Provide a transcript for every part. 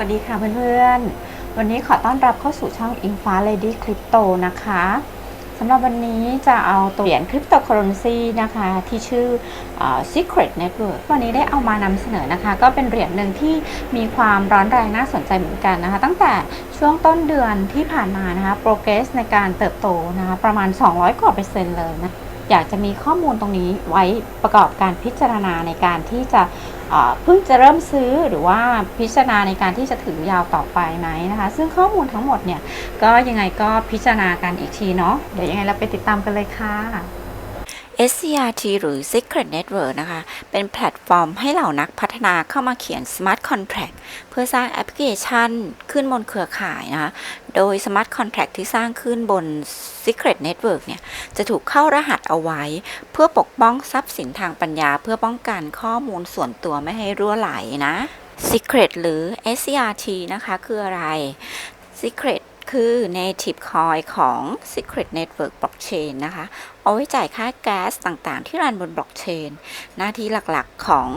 วัสดีค่ะเพื่อนๆ วันนี้ขอต้อนรับเข้าสู่ช่อง i n f a Lady Crypto นะคะสำหรับวันนี้จะเอาตัวเหรียญคริปโตเคอเรนซีนะคะที่ชื่อออ Secret Network วันนี้ได้เอามานำเสนอนะคะ ก็เป็นเหรียญหนึ่งที่มีความร้อนแรงน่าสนใจเหมือนกันนะคะ ตั้งแต่ช่วงต้นเดือนที่ผ่านมานะคะ progress ในการเติบโตนะคะประมาณ 200 กว่าเปอร์เซ็นต์เลยนะอยากจะมีข้อมูลตรงนี้ไว้ประกอบการพิจารณาในการที่จะ เพิ่งจะเริ่มซื้อหรือว่าพิจารณาในการที่จะถือยาวต่อไปไหมนะคะ ซึ่งข้อมูลทั้งหมดเนี่ยก็ยังไงก็พิจารณากันอีกทีเนาะเดี๋ยวยังไงเราไปติดตามกันเลยค่ะ SCRT หรือ Secret Network นะคะ เป็นแพลตฟอร์มให้เหล่านักพัฒนาเข้ามาเขียน Smart Contract เพื่อสร้างแอปพลิเคชันขึ้นบนเครือข่ายนะคะ โดย Smart Contract ที่สร้างขึ้นบน Secret Network เนี่ย จะถูกเข้ารหัสเอาไว้ เพื่อปกป้องทรัพย์สินทางปัญญา เพื่อป้องกันข้อมูลส่วนตัวไม่ให้รั่วไหลนะ Secret หรือ SCRT นะคะ คืออะไร Secret คือ native coin ของ Secret Network Blockchain นะคะ เอาไว้จ่ายค่าแก๊สต่างๆ ที่รันบนบล็อกเชน หน้าที่หลักๆของ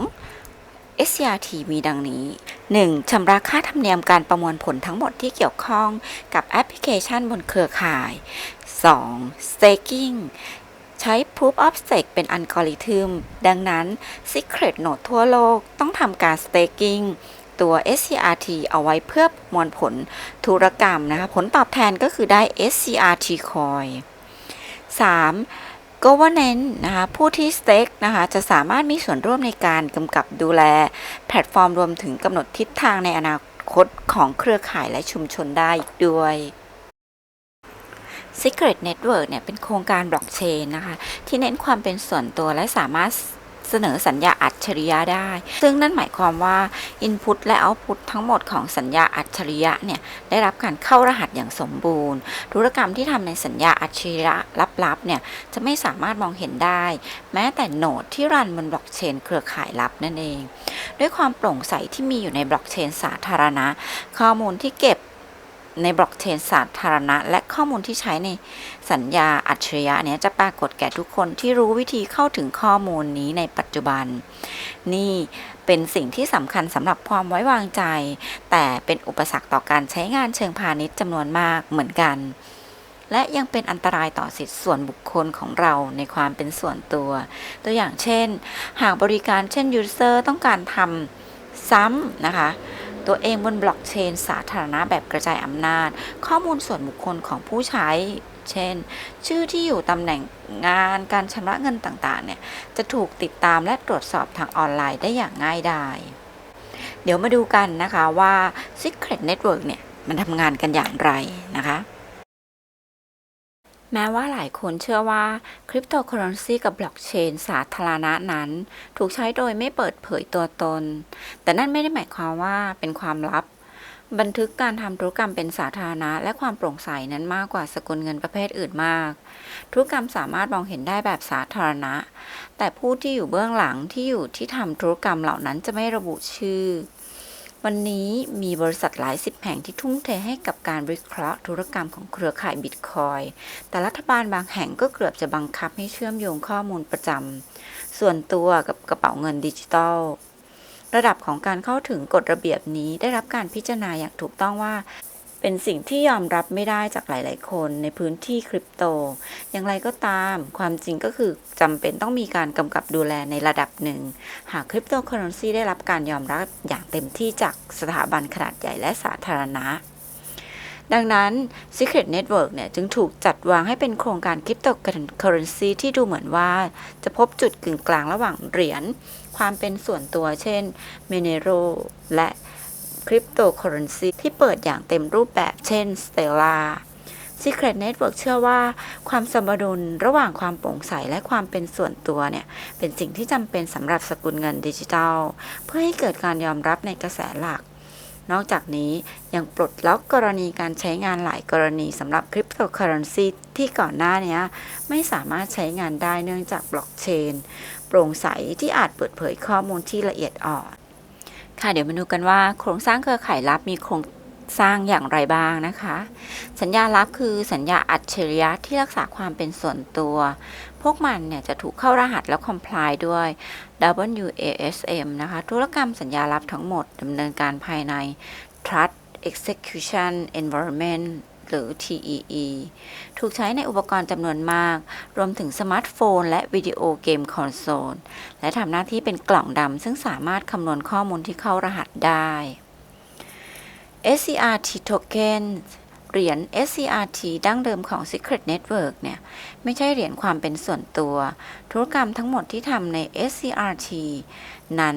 SCRT มีดังนี้ 1. ชำระค่าธรรมเนียมการประมวลผลทั้งหมดที่เกี่ยวข้องกับแอปพลิเคชันบนเครือข่าย 2. staking ใช้ Proof of Stake เป็นอัลกอริทึม ดังนั้น Secret Node ทั่วโลกต้องทำการ staking ตัว SCRT เอาไว้เพื่อมวลผลธุรกรรมนะคะ ผลตอบแทนก็คือได้ SCRT coin 3. governance นะคะ ผู้ที่ stake นะคะ จะสามารถมีส่วนร่วมในการกำกับดูแล แพลตฟอร์มรวมถึงกำหนดทิศทางในอนาคตของเครือข่ายและชุมชนได้อีกด้วย Secret Network เนี่ยเป็นโครงการบล็อกเชนนะคะ ที่เน้นความเป็นส่วนตัวและสามารถ เสนอสัญญาอัจฉริยะได้ ซึ่งนั่นหมายความว่า Input และ Output ทั้งหมดของสัญญาอัจฉริยะเนี่ยได้รับการเข้ารหัสอย่างสมบูรณ์ ธุรกรรมที่ทำในสัญญาอัจฉริยะลับๆเนี่ยจะไม่สามารถมองเห็นได้ แม้แต่โนดที่รันบนบล็อกเชนเครือข่ายลับนั่นเอง ด้วยความโปร่งใสที่มีอยู่ในบล็อกเชนสาธารณะ ข้อมูลที่เก็บ ในบล็อกเชนสาธารณะ และข้อมูลที่ใช้ในสัญญาอัจฉริยะเนี้ยจะปรากฏแก่ทุกคนที่รู้วิธีเข้าถึงข้อมูลนี้ในปัจจุบัน นี่เป็นสิ่งที่สำคัญสำหรับความไว้วางใจ แต่เป็นอุปสรรคต่อการใช้งานเชิงพาณิชย์จำนวนมากเหมือนกัน และยังเป็นอันตรายต่อสิทธิส่วนบุคคลของเราในความเป็นส่วนตัว ตัวอย่างเช่น หากบริการเช่นยูเซอร์ต้องการทำซ้ำนะคะ ตัวเองบนบล็อกเชนสาธารณะแบบกระจายอำนาจ ข้อมูลส่วนบุคคลของผู้ใช้ เช่น ชื่อที่อยู่ตำแหน่งงานการชำระเงินต่างๆ เนี่ย จะถูกติดตามและตรวจสอบทางออนไลน์ได้อย่างง่ายดาย เดี๋ยวมาดูกันนะคะว่า Secret Network เนี่ย มันทำงานกันอย่างไรนะคะ แม้ว่าหลายคนเชื่อว่าคริปโตเคอเรนซีกับบล็อกเชนสาธารณะนั้น ถูกใช้โดยไม่เปิดเผยตัวตน แต่นั่นไม่ได้หมายความว่าเป็นความลับ บันทึกการทำธุรกรรมเป็นสาธารณะ และความโปร่งใสนั้นมากกว่าสกุลเงินประเภทอื่นมาก ธุรกรรมสามารถมองเห็นได้แบบสาธารณะ แต่ผู้ที่อยู่เบื้องหลังที่อยู่ที่ทำธุรกรรมเหล่านั้นจะไม่ระบุชื่อ วันนี้มีบริษัทหลายสิบแห่งที่ทุ่มเทให้กับการวิเคราะห์ธุรกรรมของเครือข่ายบิตคอย แต่รัฐบาลบางแห่งก็เกือบจะบังคับให้เชื่อมโยงข้อมูลประจำส่วนตัวกับกระเป๋าเงินดิจิทัล ระดับของการเข้าถึงกฎระเบียบนี้ได้รับการพิจารณาอย่างถูกต้องว่า เป็นสิ่งที่ยอมรับไม่ได้จากหลาย ๆ คนในพื้นที่คริปโต อย่างไรก็ตาม ความจริงก็คือจำเป็นต้องมีการกำกับดูแลในระดับหนึ่ง หากคริปโตเคอเรนซีได้รับการยอมรับอย่างเต็มที่จากสถาบันขนาดใหญ่และสาธารณะดังนั้น Secret Network เนี่ยจึงถูกจัดวางให้เป็นโครงการคริปโตเคอเรนซีที่ดูเหมือนว่า จะพบจุดกึ่งกลางระหว่างเหรียญ ความเป็นส่วนตัวเช่น Monero และ คริปโตเคอเรนซีที่เปิดอย่างเต็มรูปแบบเช่น Stellar Secret Network เชื่อว่าความสมดุลระหว่างความโปร่งใสและความเป็นส่วนตัวเนี่ย เป็นสิ่งที่จำเป็นสำหรับสกุลเงินดิจิทัล เพื่อให้เกิดการยอมรับในกระแสหลัก นอกจากนี้ยังปลดล็อกกรณีการใช้งานหลายกรณีสำหรับคริปโตเคอเรนซีที่ก่อนหน้านี้ไม่สามารถใช้งานได้เนื่องจากบล็อกเชนโปร่งใสที่อาจเปิดเผยข้อมูลที่ละเอียดอ่อน ค่ะเดี๋ยวมาดูกันว่าโครงสร้างเครือข่ายลับมีโครงสร้างอย่างไรบ้างนะคะ สัญญาลับคือสัญญาอัจฉริยะที่รักษาความเป็นส่วนตัว พวกมันเนี่ยจะถูกเข้ารหัสแล้วคอมพลายด้วย WASM นะคะ ธุรกรรมสัญญาลับทั้งหมดดำเนินการภายใน Trust Execution Environment หรือ TEE ถูกใช้ในอุปกรณ์จำนวนมาก รวมถึงสมาร์ทโฟน และวิดีโอเกมคอนโซล และทำหน้าที่เป็นกล่องดำซึ่งสามารถคำนวณข้อมูลที่เข้ารหัสได้ SCRT Token เหรียญ SCRT ดั้งเดิมของ Secret Network เนี่ย ไม่ใช่เหรียญความเป็นส่วนตัว ธุรกรรมทั้งหมดที่ทำใน SCRT นั้น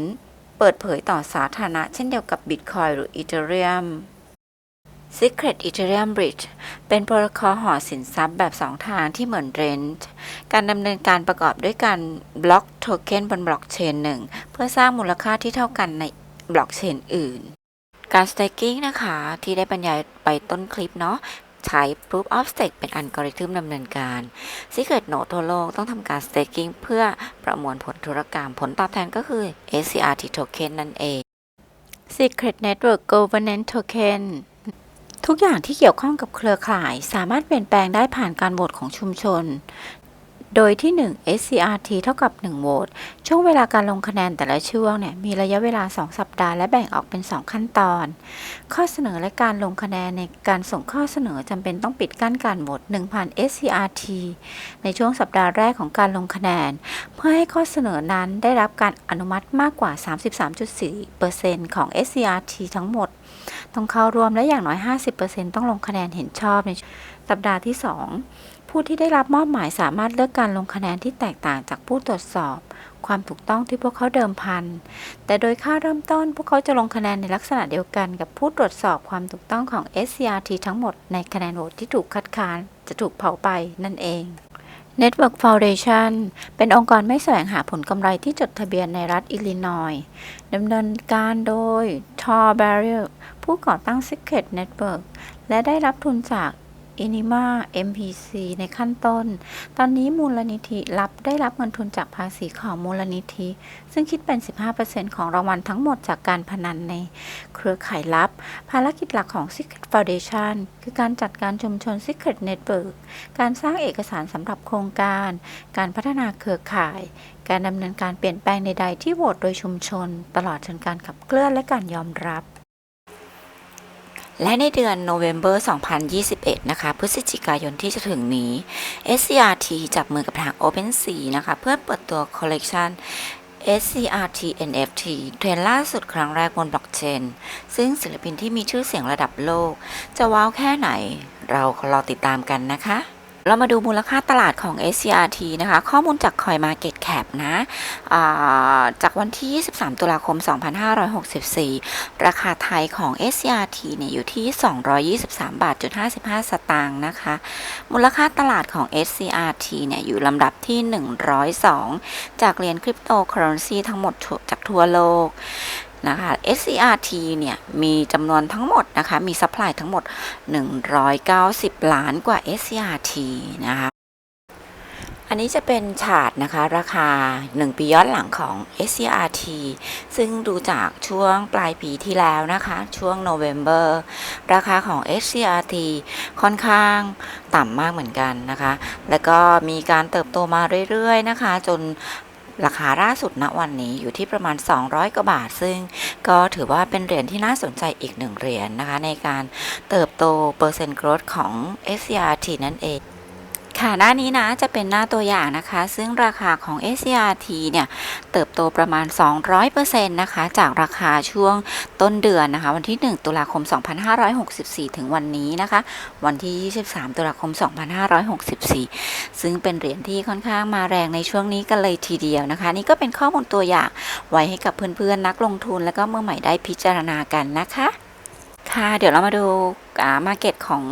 เปิดเผยต่อสาธารณะเช่นเดียวกับ Bitcoin หรือ Ethereum Secret Ethereum Bridge เป็นโปรโตคอลห่อสินทรัพย์แบบ2ทางที่เหมือน Rent การดำเนินการประกอบด้วยการบล็อกโทเค็นบนบล็อกเชนหนึ่งเพื่อสร้างมูลค่าที่เท่ากันในบล็อกเชนอื่น การ staking นะคะที่ได้บรรยายไปต้นคลิปเนาะใช้ Proof of Stake เป็นอัลกอริทึมดำเนินการ Secret Node ทั่วโลกต้องทำการ staking เพื่อประมวลผลธุรกรรม ผลตอบแทนก็คือ SCRT Token นั่นเอง Secret Network Governance Token ทุกอย่างที่เกี่ยวข้องกับเครือข่ายสามารถเปลี่ยนแปลงได้ผ่านการโหวตของชุมชน โดยที่ 1 SCRT เท่ากับ 1 โหวต ช่วงเวลาการลงคะแนนแต่ละช่วงเนี่ยมีระยะเวลา 2 สัปดาห์และแบ่งออกเป็น 2 ขั้นตอน ข้อเสนอและการลงคะแนนในการส่งข้อเสนอจำเป็นต้องปิดกั้นการโหวต1ผ่าน SCRT ในช่วงสัปดาห์แรกของการลงคะแนน เพื่อให้ข้อเสนอนั้นได้รับการอนุมัติมากกว่า 33.4%ของ SCRT ทั้งหมด ต้องเข้าร่วมและอย่างน้อย 50%ต้องลงคะแนนเห็นชอบในสัปดาห์ที่ 2 ผู้ที่ได้รับมอบหมายสามารถเลือกการลงคะแนนที่แตกต่างจากผู้ตรวจสอบ ความถูกต้องที่พวกเขาเดิมพัน แต่โดยค่าเริ่มต้น พวกเขาจะลงคะแนนในลักษณะเดียวกันกับผู้ตรวจสอบความถูกต้องของ SCRT ทั้งหมดในคะแนนโหวตที่ถูกคัดค้านจะถูกเผาไปนั่นเอง Network Foundation เป็นองค์กรไม่แสวงหาผลกำไรที่จดทะเบียนในรัฐอิลลินอยส์ดำเนินการโดย Tor Barrier ผู้ก่อตั้ง Secret Network และได้รับทุนจาก Inima MPC ในขั้นต้น ตอนนี้มูลนิธิรับได้รับเงินทุนจากภาษีของมูลนิธิ ซึ่งคิดเป็น 15%ของรางวัลทั้งหมดจากการพนันในเครือข่ายลับ ภารกิจหลักของ Secret Foundation คือการจัดการชุมชน Secret Network การสร้างเอกสารสำหรับโครงการ การพัฒนาเครือข่าย การดำเนินการเปลี่ยนแปลงใดๆที่โหวตโดยชุมชน ตลอดจนการขับเคลื่อนและการยอมรับ และในเดือนโนเวม ber 2021 นะคะ พฤศจิกายนที่จะถึงนี้ SCRT จับมือกับทาง OpenSea นะคะ เพื่อเปิดตัวคอลเลกชัน SCRT NFT เทรนล่าสุดครั้งแรกบนบล็อกเชน ซึ่งศิลปินที่มีชื่อเสียงระดับโลก จะว้าวแค่ไหน เรารอติดตามกันนะคะ เรามาดูมูลค่าตลาดของ SCRT นะคะ ข้อมูลจาก CoinMarketCap นะาจากวันที่ 23 ตุลาคม 2564 ราคาไทยของ SCRT เนี่ยอยู่ที่ 223 บาทจุด55 สตางค์นะคะ มูลค่าตลาดของ SCRT เนี่ยอยู่ลำดับที่ 102 จากเหรียญคริปโตเคอเรนซีทั้งหมดจากทั่วโลก นะคะ SCRT เนี่ยมีจำนวนทั้งหมดนะคะ มีซัพพลายทั้งหมด 190 ล้านกว่า SCRT นะคะอันนี้จะเป็นฉาดนะคะ ราคา 1 ปีย้อนหลังของ SCRT ซึ่งดูจากช่วงปลายปีที่แล้วนะคะ ช่วงโนเวม ber ราคาของ SCRT ค่อนข้างต่ำมากเหมือนกันนะคะ แล้วก็มีการเติบโตมาเรื่อยๆนะคะ จน ราคาล่าสุดณวันนี้อยู่ที่ประมาณ 200 กว่าบาท ซึ่งก็ถือว่าเป็นเหรียญที่น่าสนใจอีกหนึ่งเหรียญนะคะ ในการเติบโตเปอร์เซ็นต์ growth ของ SCRT นั่นเอง ค่ะหน้านี้นะจะเป็นหน้าตัวอย่างนะคะ ซึ่งราคาของ SCRT เนี่ยเติบโตประมาณ 200%นะคะจากราคาช่วงต้นเดือนนะคะ วันที่ 1 ตุลาคม 2564 ถึงวันนี้นะคะ วันที่ 23 ตุลาคม 2564 ซึ่งเป็นเหรียญที่ค่อนข้างมาแรงในช่วงนี้กันเลยทีเดียวนะคะ นี่ก็เป็นข้อมูลตัวอย่างไว้ให้กับเพื่อนๆนักลงทุน แล้วก็เมื่อใหม่ได้พิจารณากันนะคะ ค่ะเดี๋ยวเรามาดูอ่ามาเก็ตของ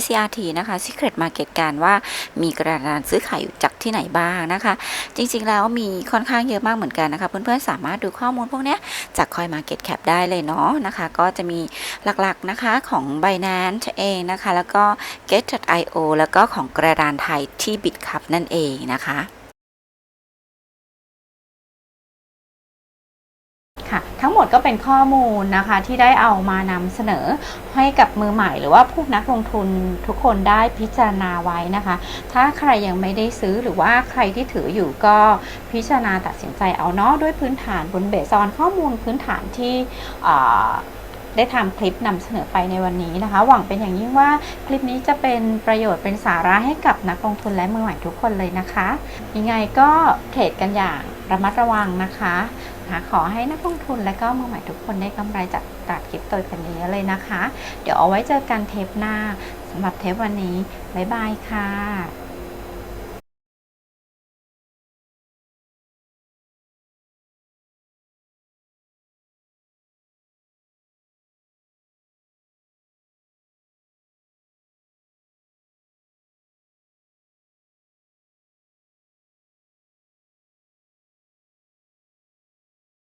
SCRT นะคะ Secret Market กันว่ามีกระดานซื้อขายอยู่จากที่ไหนบ้างนะคะ จริงๆแล้วมีค่อนข้างเยอะมากเหมือนกันนะคะ เพื่อนๆสามารถดูข้อมูลพวกนี้จาก Coin Market Cap ได้เลยเนาะนะคะ ก็จะมีหลักๆนะคะของ Binance เองนะคะ แล้วก็ Get.io แล้วก็ของกระดานไทยที่ BitCup นั่นเองนะคะ ค่ะ ทั้งหมดก็เป็นข้อมูลนะคะที่ได้เอามานำเสนอให้กับมือใหม่ หรือว่าผู้นักลงทุนทุกคนได้พิจารณาไว้นะคะ ถ้าใครยังไม่ได้ซื้อหรือว่าใครที่ถืออยู่ก็พิจารณาตัดสินใจเอาเนาะด้วยพื้นฐานบนเบสออนข้อมูลพื้นฐานที่ได้ทำคลิปนำเสนอไปในวันนี้นะคะ หวังเป็นอย่างยิ่งว่าคลิปนี้จะเป็นประโยชน์เป็นสาระให้กับนักลงทุนและมือใหม่ทุกคนเลยนะคะ ยังไงก็เทรดกันอย่างระมัดระวังนะคะ นะคะ ขอให้นักลงทุนและก็มือใหม่ทุกคนได้กำไรจากตลาดคริปโตกันเยอะเลยนะคะ เดี๋ยวเอาไว้เจอกันเทปหน้าสำหรับเทปวันนี้ บ๊ายบายค่ะ